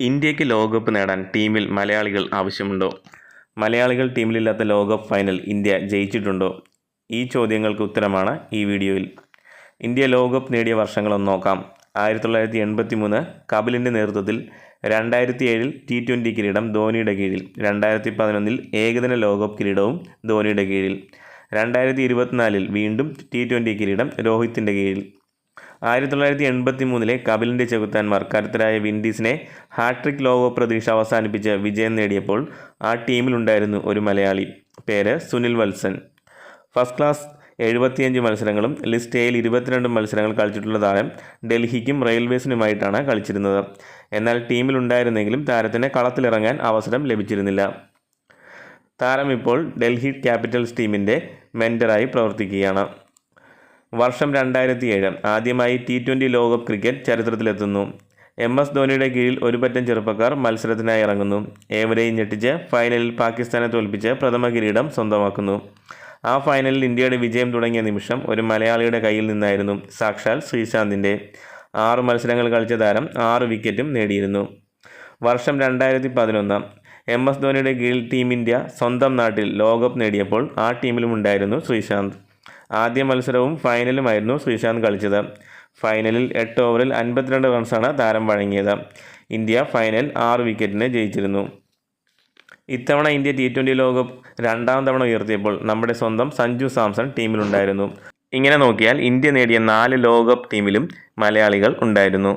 ഇന്ത്യയ്ക്ക് ലോകകപ്പ് നേടാൻ ടീമിൽ മലയാളികൾ ആവശ്യമുണ്ടോ? മലയാളികൾ ടീമിലില്ലാത്ത ലോകകപ്പ് ഫൈനൽ ഇന്ത്യ ജയിച്ചിട്ടുണ്ടോ? ഈ ചോദ്യങ്ങൾക്ക് ഉത്തരമാണ് ഈ വീഡിയോയിൽ. ഇന്ത്യ ലോകകപ്പ് നേടിയ വർഷങ്ങളൊന്ന് നോക്കാം. ആയിരത്തി തൊള്ളായിരത്തി എൺപത്തി മൂന്ന് കപിലിന്റെ നേതൃത്വത്തിൽ രണ്ടായിരത്തി ഏഴിൽ ടി ട്വന്റി കിരീടം ധോണിയുടെ കീഴിൽ രണ്ടായിരത്തി പതിനൊന്നിൽ ഏകദിന ലോകകപ്പ് കിരീടവും ധോണിയുടെ കീഴിൽ രണ്ടായിരത്തി ഇരുപത്തിനാലിൽ വീണ്ടും ടി ട്വന്റി കിരീടം രോഹിത്തിന്റെ കീഴിൽ. ആയിരത്തി തൊള്ളായിരത്തി എൺപത്തി മൂന്നിലെ കപിലിന്റെ ചെകുത്താന്മാർ കരുത്തരായ വിൻഡീസിനെ ഹാട്രിക് ലോക പ്രതീക്ഷ അവസാനിപ്പിച്ച് വിജയം നേടിയപ്പോൾ ആ ടീമിലുണ്ടായിരുന്നു ഒരു മലയാളി. പേര് സുനിൽ വത്സൻ. ഫസ്റ്റ് ക്ലാസ് എഴുപത്തിയഞ്ച് മത്സരങ്ങളും ലിസ്റ്റ് എയിൽ ഇരുപത്തിരണ്ട് മത്സരങ്ങൾ കളിച്ചിട്ടുള്ള താരം ഡൽഹിക്കും റെയിൽവേസിനുമായിട്ടാണ് കളിച്ചിരുന്നത്. എന്നാൽ ടീമിലുണ്ടായിരുന്നെങ്കിലും താരത്തിന് കളത്തിലിറങ്ങാൻ അവസരം ലഭിച്ചിരുന്നില്ല. താരം ഇപ്പോൾ ഡൽഹി ക്യാപിറ്റൽസ് ടീമിന്റെ മെന്ററായി പ്രവർത്തിക്കുകയാണ്. വർഷം രണ്ടായിരത്തി ഏഴ് ആദ്യമായി ടി ട്വന്റി ലോകകപ്പ് ക്രിക്കറ്റ് ചരിത്രത്തിലെത്തുന്നു. എം എസ് ധോണിയുടെ കീഴിൽ ഒരു പറ്റം ചെറുപ്പക്കാർ മത്സരത്തിനായി ഇറങ്ങുന്നു. ഏവരെയും ഞെട്ടിച്ച് ഫൈനലിൽ പാകിസ്ഥാനെ തോൽപ്പിച്ച് പ്രഥമ കിരീടം സ്വന്തമാക്കുന്നു. ആ ഫൈനലിൽ ഇന്ത്യയുടെ വിജയം തുടങ്ങിയ നിമിഷം ഒരു മലയാളിയുടെ കയ്യിൽ നിന്നായിരുന്നു സാക്ഷാൽ ശ്രീശാന്തിന്റെ ആറ് മത്സരങ്ങൾ കളിച്ച താരം ആറ് വിക്കറ്റും നേടിയിരുന്നു. വർഷം രണ്ടായിരത്തി പതിനൊന്ന് എം എസ് ധോണിയുടെ കീഴിൽ ടീം ഇന്ത്യ സ്വന്തം നാട്ടിൽ ലോകകപ്പ് നേടിയപ്പോൾ ആ ടീമിലുമുണ്ടായിരുന്നു ശ്രീശാന്ത്. ആദ്യ മത്സരവും ഫൈനലുമായിരുന്നു ശ്രീശാന്ത് കളിച്ചത്. ഫൈനലിൽ എട്ട് ഓവറിൽ അൻപത്തിരണ്ട് റൺസാണ് താരം വഴങ്ങിയത്. ഇന്ത്യ ഫൈനൽ ആറ് വിക്കറ്റിന് ജയിച്ചിരുന്നു. ഇത്തവണ ഇന്ത്യ ടി ട്വന്റി ലോകകപ്പ് രണ്ടാം തവണ ഉയർത്തിയപ്പോൾ നമ്മുടെ സ്വന്തം സഞ്ജു സാംസൺ ടീമിലുണ്ടായിരുന്നു ഇങ്ങനെ നോക്കിയാൽ ഇന്ത്യ നേടിയ നാല് ലോകകപ്പ് ടീമിലും മലയാളികൾ ഉണ്ടായിരുന്നു.